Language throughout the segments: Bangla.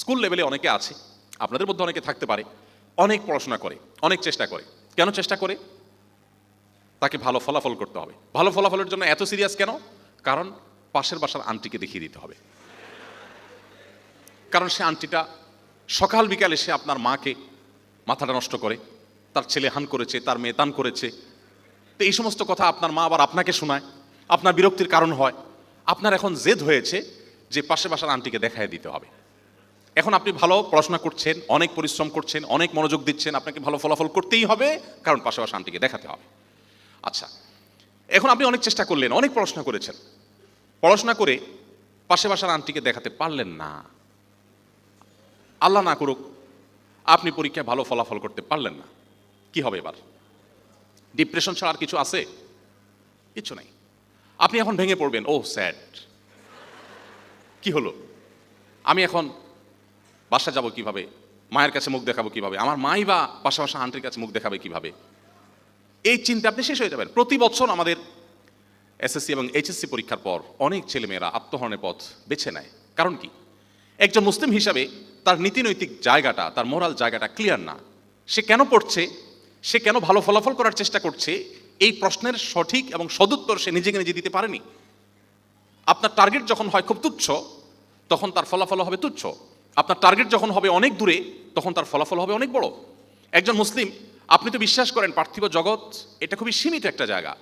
স্কুল লেভেলে অনেকে আছে, আপনাদের মধ্যে অনেকে থাকতে পারে, অনেক পড়াশোনা করে, অনেক চেষ্টা করে। কেন চেষ্টা করে? তাকে ভালো ফলাফল করতে হবে। ভালো ফলাফলের জন্য এত সিরিয়াস কেন? কারণ পাশের বাসার আন্টিকে দেখিয়ে দিতে হবে। কারণ সে আন্টিটা সকাল বিকালে সে আপনার মাকে মাথাটা নষ্ট করে, তার ছেলে হান করেছে, তার মেয়ে তান করেছে। তো এই সমস্ত কথা আপনার মা আবার আপনাকে শোনায়, আপনার বিরক্তির কারণ হয়। আপনার এখন জেদ হয়েছে যে পাশে বাসার আন্টিকে দেখায় দিতে হবে। এখন আপনি ভালো পড়াশোনা করছেন, অনেক পরিশ্রম করছেন, অনেক মনোযোগ দিচ্ছেন, আপনাকে ভালো ফলাফল করতেই হবে, কারণ পাশে বাসা আন্টিকে দেখাতে হবে। আচ্ছা এখন আপনি অনেক চেষ্টা করলেন, অনেক পড়াশোনা করেছেন। পড়াশোনা করে পাশে বাসার আন্টিকে দেখাতে পারলেন না। আল্লাহ না করুক, আপনি পরীক্ষায় ভালো ফলাফল করতে পারলেন না। কি হবে এবার? ডিপ্রেশন ছাড়া আর কিছু আছে? কিছু নাই। আপনি এখন ভেঙে পড়বেন ও স্যাড। কি হলো? আমি এখন বাসা যাব কীভাবে? মায়ের কাছে মুখ দেখাবো কীভাবে? আমার মাই বা পাশা পাশা আন্টির কাছে মুখ দেখাবে কীভাবে? এই চিন্তা আপনি শেষ হয়ে যাবেন। প্রতি বছর আমাদের এসএসসি এবং এইচএসসি পরীক্ষার পর অনেক ছেলেমেয়েরা আত্মহরণের পথ বেছে নেয়। কারণ কি? একজন মুসলিম হিসাবে তার নীতিনৈতিক জায়গাটা, তার মোরাল জায়গাটা ক্লিয়ার না। সে কেন পড়ছে? সে কেন ভালো ফলাফল করার চেষ্টা করছে? এই প্রশ্নের সঠিক এবং সদুত্তর সে নিজেকে নিজে দিতে পারেনি। আপনার টার্গেট যখন হয় খুব তুচ্ছ, তখন তার ফলাফল হবে তুচ্ছ। আপনার টার্গেট যখন হবে অনেক দূরে, তখন তার ফলাফল হবে অনেক বড়। একজন মুসলিম, আপনি তো বিশ্বাস করেন পার্থিব জগৎ, এটা খুবই সীমিত একটা জায়গা।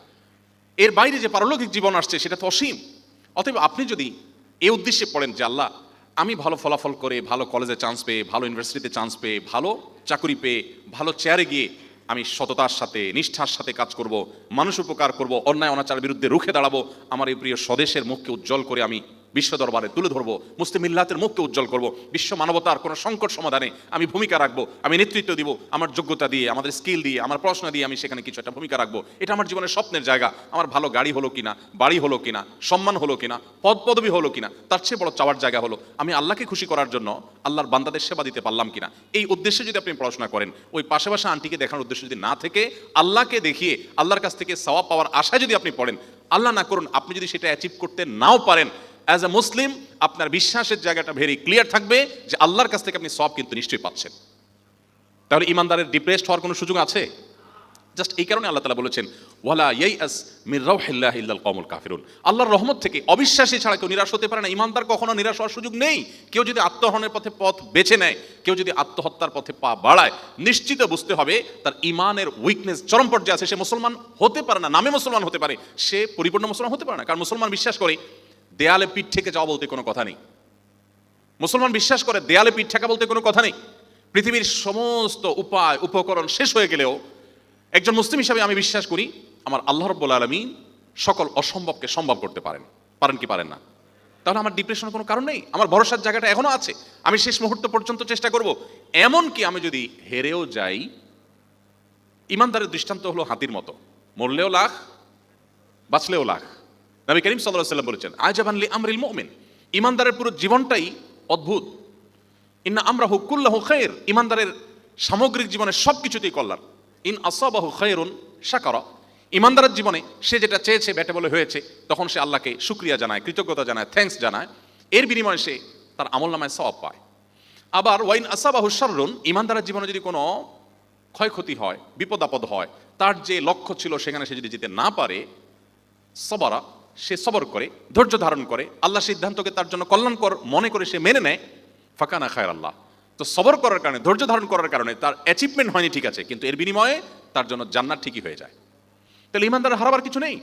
এর বাইরে যে পারলৌকিক জীবন আসছে, সেটা তো অসীম। অতএব আপনি যদি এ উদ্দেশ্যে পড়েন যে, আল্লাহ, আমি ভালো ফলাফল করে, ভালো কলেজে চান্স পেয়ে, ভালো ইউনিভার্সিটিতে চান্স পেয়ে, ভালো চাকরি পেয়ে, ভালো চেয়ারে গিয়ে আমি সততার সাথে, নিষ্ঠার সাথে কাজ করব, মানুষ উপকার করব, অন্যায় অনাচার বিরুদ্ধে রুখে দাঁড়াবো, আমার এই প্রিয় স্বদেশের মুখকে উজ্জ্বল করে আমি বিশ্ব দরবারে তুলে ধরবো, মুসলিম মুখকে উজ্জ্বল করব, বিশ্ব মানবতার কোনো সংকট সমাধানে আমি ভূমিকা রাখব, আমি নেতৃত্ব দিব, আমার যোগ্যতা দিয়ে, আমাদের স্কিল দিয়ে, আমার পড়াশোনা দিয়ে আমি সেখানে কিছু একটা ভূমিকা রাখব। এটা আমার জীবনের স্বপ্নের জায়গা। আমার ভালো গাড়ি হলো কিনা, বাড়ি হলো কিনা, সম্মান হলো কিনা, পদ পদবি হলো কিনা, তার চেয়ে বড় চাওয়ার জায়গা হলো, আমি আল্লাহকে খুশি করার জন্য আল্লাহর বান্দাদের সেবা দিতে পারলাম কিনা। এই উদ্দেশ্যে যদি আপনি পড়াশোনা করেন, ওই পাশে পাশে আন্টিকে দেখানোর উদ্দেশ্য যদি না থেকে, আল্লাহকে দেখিয়ে, আল্লাহর কাছ থেকে সওয়াব পাওয়ার আশায় যদি আপনি পড়েন, আল্লাহ না করুন, আপনি যদি সেটা অ্যাচিভ করতে নাও পারেন অ্যাজ এ মুসলিম আপনার বিশ্বাসের জায়গাটা ভেরি ক্লিয়ার থাকবে যে আল্লাহর কাছ থেকে আপনি সব কিন্তু নিশ্চয়ই পাচ্ছেন। তাহলে ইমানদারের ডিপ্রেসড হওয়ার কোনো সুযোগ আছে? জাস্ট এই কারণে আল্লাহ তালা বলেছেন, ওয়ালা ইয়াই আস মির রাউহিল্লাহ ইল্লাল কমল কাফিরুন। আল্লাহর রহমত থেকে অবিশ্বাসী ছাড়া কেউ নিরাশ হতে পারে না। ইমানদার কখনো নিরাশ হওয়ার সুযোগ নেই। কেউ যদি আত্মহরণের পথে পথ বেছে নেয়, কেউ যদি আত্মহত্যার পথে পা বাড়ায়, নিশ্চিত বুঝতে হবে তার ইমানের উইকনেস চরম পর্যায়ে আছে। সে মুসলমান হতে পারে না, নামে মুসলমান হতে পারে। সে পরিপূর্ণ মুসলমান হতে পারে না। কারণ মুসলমান বিশ্বাস করে দেয়ালে পিঠ থেকে যাওয়া বলতে কোনো কথা নেই। মুসলমান বিশ্বাস করে দেয়ালে পিঠ ঠেকা বলতে কোনো কথা নেই। পৃথিবীর সমস্ত উপায়, উপকরণ শেষ হয়ে গেলেও একজন মুসলিম হিসাবে আমি বিশ্বাস করি আমার আল্লাহ রব্বুল আলমী সকল অসম্ভবকে সম্ভব করতে পারেন। পারেন কি পারেন না? তাহলে আমার ডিপ্রেশনের কোনো কারণ নেই? আমার ভরসার জায়গাটা এখনও আছে। আমি শেষ মুহূর্ত পর্যন্ত চেষ্টা করব। এমনকি আমি যদি হেরেও যাই, ইমানদারের দৃষ্টান্ত হলো হাতির মতো। মরলেও লাখ, বাঁচলেও লাখ। নবী করিম সাল্লাহ সাল্লাম বলেছেন আজাবানলি আমরিল মোমেন। ইমানদারের পুরো জীবনটাই অদ্ভুত। ইন্না আমরা হুকুল্লাহ খের ইমানদারের সামগ্রিক জীবনের সব কিছুতেই কল্যাণ। ইন আসাবাহু খৈরুন সাকারা ইমানদারের জীবনে সে যেটা চেয়েছে, ব্যাটে বলে হয়েছে, তখন সে আল্লাহকে শুক্রিয়া জানায়, কৃতজ্ঞতা জানায় থ্যাঙ্কস জানায়। এর বিনিময়ে সে তার আমল নামায় সওয়াব পায়। আবার ওয়াইন আসাবাহু শাররুন, ইমানদারের জীবনে যদি কোনো ক্ষয়ক্ষতি হয় বিপদ আপদ হয়, তার যে লক্ষ্য ছিল, সেখানে সে যদি যেতে না পারে, সবরা সে সবর করে, ধৈর্য ধারণ করে, আল্লাহ সিদ্ধান্তকে তার জন্য কল্যাণকর মনে করে সে মেনে নেয়, ফাঁকানা খায় আল্লাহ। তো সবর করার কারণে, ধৈর্য ধারণ করার কারণে তার অ্যাচিভমেন্ট হয়নি ঠিক আছে, কিন্তু এর বিনিময়ে তার জন্য জান্নাত ঠিকই হয়ে যায়। তাহলে ইমানদার হারাবার কিছু নেই?